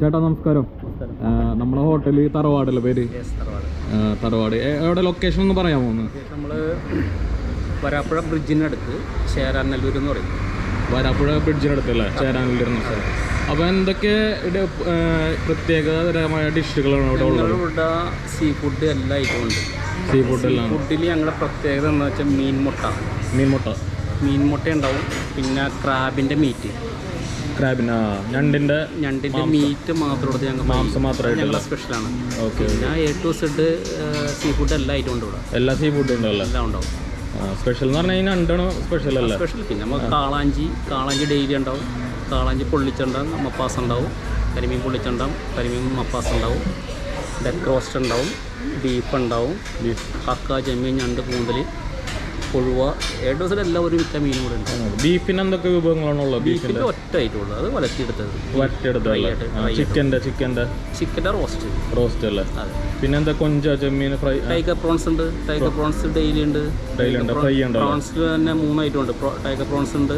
ചേട്ടാ നമസ്കാരം. നമ്മളെ ഹോട്ടൽ തറവാടല്ലേ പേര്? തറവാട്. എവിടെ ലൊക്കേഷൻ ഒന്ന് പറയാമോ ഒന്ന്? നമ്മൾ വരാപ്പുഴ ബ്രിഡ്ജിനടുത്ത് ചേരാനല്ലൂർ എന്ന് പറയും. വരാപ്പുഴ ബ്രിഡ്ജിനടുത്തല്ലേ ചേരാനിലിരുന്ന സ്ഥലം അപ്പോൾ എന്തൊക്കെ പ്രത്യേകതരമായ ഡിഷുകളാണ് ഇവിടെ ഉള്ളത്? ഇവിടെ സീ ഫുഡ് എല്ലാം ഐറ്റവും ഉണ്ട്. സീ ഫുഡ് എല്ലാം. ഫുഡിൽ ഞങ്ങളുടെ പ്രത്യേകത എന്ന് വെച്ചാൽ മീൻ മുട്ട മീൻമുട്ട മീൻ മുട്ട ഉണ്ടാവും. പിന്നെ ക്രാബിന്റെ മീറ്റ് ക്രാബിന് ഞണ്ടിന്റെ ഞണ്ടിന്റെ മീറ്റ് മാത്രം ഞങ്ങൾ മാംസം മാത്രമായിട്ടുള്ള ഞങ്ങളുടെ സ്പെഷ്യലാണ് ഓക്കെ ഞാൻ A to Z seafood എല്ലാം ഐറ്റവും ഉണ്ട് ഇവിടെ. എല്ലാ സീ ഫുഡും ഉണ്ടല്ലേ? എല്ലാം ഉണ്ടാവും. സ്പെഷ്യൽ എന്ന് പറഞ്ഞാൽ ഞണ്ടാണ് സ്പെഷ്യൽ അല്ല? സ്പെഷ്യൽ പിന്നെ നമ്മൾ കാളാഞ്ചി കാളാഞ്ചി ഡെയിലി ഉണ്ടാവും. കാളാഞ്ചി പൊള്ളിച്ചുണ്ടാവും മപ്പാസ് ഉണ്ടാവും. കരിമീൻ പൊള്ളിച്ചുണ്ടാവും കരിമീൻ മപ്പാസ് ഉണ്ടാവും. ഡെക്ക് റോസ്റ്റ് ഉണ്ടാവും. ബീഫ് ഉണ്ടാവും. ബീഫ് കക്ക ചെമ്മീൻ ഞണ്ട് കൂന്തൽ കൊഴുവ ഏഴ് ദിവസം എല്ലാം ഒരു വിറ്റ മീനും കൂടെ ഉണ്ട്. ബീഫിന് എന്തൊക്കെ വിഭവങ്ങളാണ് ഉള്ളത് ബീഫിന്റെ ബീഫിന്റെ ഒറ്റ ഐറ്റം ഉള്ളത് അത് വലത്തിയെടുത്തത് വരട്ടിയെടുത്തല്ലേ ചിക്കന്റെ ചിക്കന്റെ ചിക്കന്റെ റോസ്റ്റ്. റോസ്റ്റ് അല്ലേ? പിന്നെന്താ കൊഞ്ച ചെമ്മീൻ ഫ്രൈ ടൈഗർ പ്രോൺസ് ഉണ്ട്. ടൈഗർ പ്രോൺസ് ഡെയിലി ഉണ്ട്. ഡെയിലി ഉണ്ട്. ഫ്രൈ ഉണ്ട്? പ്രോൺസിൽ തന്നെ മൂന്ന് ഐറ്റം ഉണ്ട് ടൈഗർ പ്രോൺസ് ഉണ്ട്.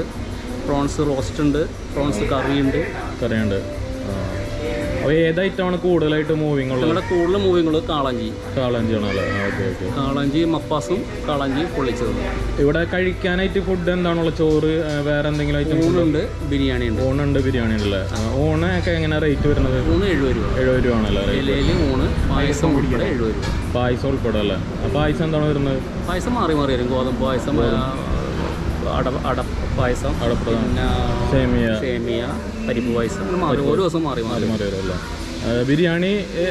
പ്രോൺസ് റോസ്റ്റ് ഉണ്ട്. പ്രോൺസ് കറി ഉണ്ട്. കറിയുണ്ട്. അപ്പോൾ ഏത് ഐറ്റമാണ് കൂടുതലായിട്ട് മൂവിങ് ഉള്ളത്? ഇവിടെ കൂടുതൽ മൂവിങ് ഉള്ളത് കാളാഞ്ചി. കാളഞ്ചിയാണല്ലേ ഓക്കെ ഓക്കെ. കാളാഞ്ചി മപ്പാസും കാളാഞ്ചി പൊള്ളിച്ചതും. ഇവിടെ കഴിക്കാനായിട്ട് ഫുഡ് എന്താണുള്ള ചോറ് വേറെ എന്തെങ്കിലും ഐറ്റം ഊണുണ്ട് ബിരിയാണി ഉണ്ട്. ഊണുണ്ട് ബിരിയാണി ഉണ്ടല്ലേ ഒക്കെ എങ്ങനെ റേറ്റ് വരുന്നത്? ഊണ് എഴുപത് രൂപ. എഴുപത് രൂപ ആണല്ലേ ഇലയിൽ ഊണ് പായസം ഉൾപ്പെടെ എഴുപത് രൂപ. പായസം ഉൾപ്പെടെ അല്ലേ? പായസം എന്താണ് വരുന്നത്? പായസം മാറി മാറി വരും. ഗോതമ്പ് പായസം അട അട പായസം പിന്നെ സേമിയ. സേമിയ പരിപ്പ് പായസം. അങ്ങനെ മാറി ഓരോ ദിവസം മാറി മാറി. ബിരിയാണി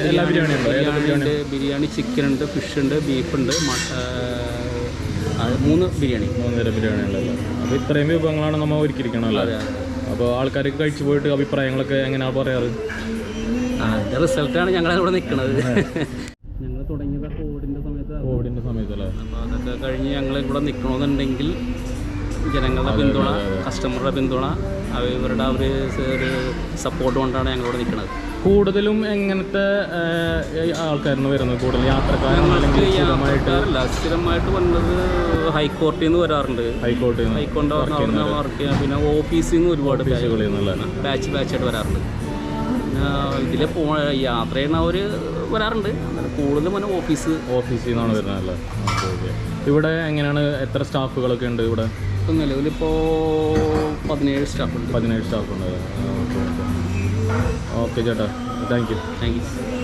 എല്ലാ ബിരിയാണി ഉണ്ടോ? ബിരിയാണി ചിക്കൻ ഉണ്ട് ഫിഷ് ഉണ്ട് ബീഫ് ഉണ്ട് മൂന്ന് ബിരിയാണി. മൂന്നര ബിരിയാണി ഉണ്ടല്ലോ? അപ്പോൾ ഇത്രയും വിഭവങ്ങളാണ് നമ്മൾ ഒരുക്കിയിരിക്കണമല്ലേ അപ്പോൾ ആൾക്കാർക്ക് കഴിച്ചു പോയിട്ട് അഭിപ്രായങ്ങളൊക്കെ എങ്ങനെയാണ് പറയാറ്? അതിന്റെ റിസൾട്ടാണ് ഞങ്ങൾ ഇവിടെ നിൽക്കുന്നത് ഞങ്ങൾ തുടങ്ങിയത് കോവിഡിന്റെ സമയത്ത്. കോവിഡിന്റെ സമയത്തല്ലേ? അപ്പോൾ അതൊക്കെ കഴിഞ്ഞ് ഞങ്ങൾ ഇവിടെ നിൽക്കണമെന്നുണ്ടെങ്കിൽ ജനങ്ങളുടെ പിന്തുണ കസ്റ്റമറുടെ പിന്തുണ അവ ഇവരുടെ ആ ഒരു സപ്പോർട്ട് കൊണ്ടാണ് ഞങ്ങളിവിടെ നിൽക്കുന്നത്. കൂടുതലും എങ്ങനത്തെ ആൾക്കാരാണ് വരുന്നത്? കൂടുതൽ യാത്രക്കാരല്ല സ്ഥിരമായിട്ട് വന്നത് ഹൈക്കോർട്ടിൽ നിന്ന് വരാറുണ്ട് ഹൈക്കോടതി ഹൈക്കോടതി വർക്ക് ചെയ്യാം. പിന്നെ ഓഫീസിൽ നിന്ന് ഒരുപാട് ബാച്ച് ബാച്ചായിട്ട് വരാറുണ്ട്. ഇതിൽ പോ യാത്ര ചെയ്യുന്നവർ വരാറുണ്ട്. കൂടുതലും പിന്നെ ഓഫീസ്. ഓഫീസിൽ നിന്നാണ് ഓക്കെ. ഇവിടെ എങ്ങനെയാണ്? എത്ര സ്റ്റാഫുകളൊക്കെ ഉണ്ട് ഇവിടെ? ഇപ്പം നിലവിലിപ്പോൾ പതിനേഴ് സ്റ്റാഫ് ഉണ്ട് പതിനേഴ് സ്റ്റാഫ് ഉണ്ട് ഓക്കെ ഓക്കെ. ഓക്കെ ചേട്ടാ. Thank you. Thank you.